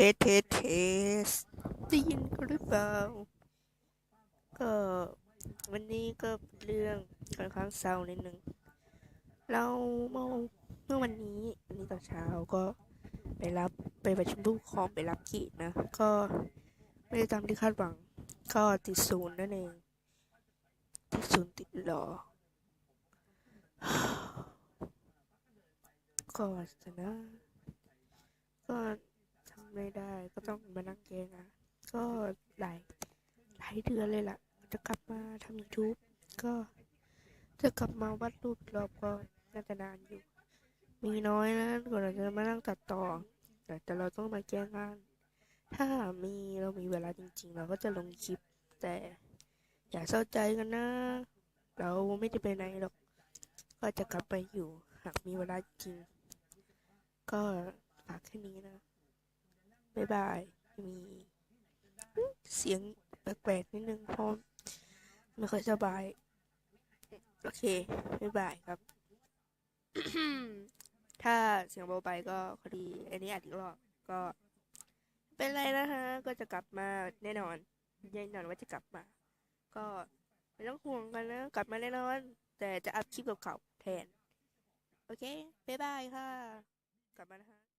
สเทสเทสได้ยินหรือเปล่าก็วันนี้ก็เป็นเรื่องค่อนข้างเศร้านิดนึง เราเมื่อเมื่อวันนี้วันนี้ตอนเช้าก็ไปรับไปประชุมผู้ปกคองไปรับกีดนะ ก็ไม่ได้ตามที่คาดหวัง ก็ติดศูนย์นั่นเองติดศูนย์ติดหลอก็นะก็ ไม่ได้ ก็ต้องมานั่งแกงอะ ก็หลายหลายเดือนเลยล่ะ จะกลับมาทำ YouTube ก็จะกลับมาวาดรูปรอบก็น่าจะนานอยู่ มีน้อยนะก่อนเราจะมานั่งตัดต่อแต่แต่เราต้องมาแก้งาน ถ้ามีเรามีเวลาจริง ๆ เราก็จะลงคลิป แต่อย่าเศร้าใจกันนะ เราไม่ได้ไปไหนหรอก ก็จะกลับไปอยู่ หากมีเวลาจริง ก็ฝากแค่นี้นะ บ๊ายบายมีเสียงแปลกๆนิดนึงเพราะไม่ค่อยสบาย โอเคบ๊ายบายครับ ถ้าเสียงเบาไปก็พอดี อันนี้อัดอีกรอบก็ เป็นไรนะฮะ ก็จะกลับมาแน่นอนแน่นอนว่าจะกลับมา ก็ไม่ต้องห่วงกันนะ กลับมาแน่นอน แต่จะอัพคลิปเก่าๆแทน โอเคบ๊ายบายค่ะ กลับมานะฮะ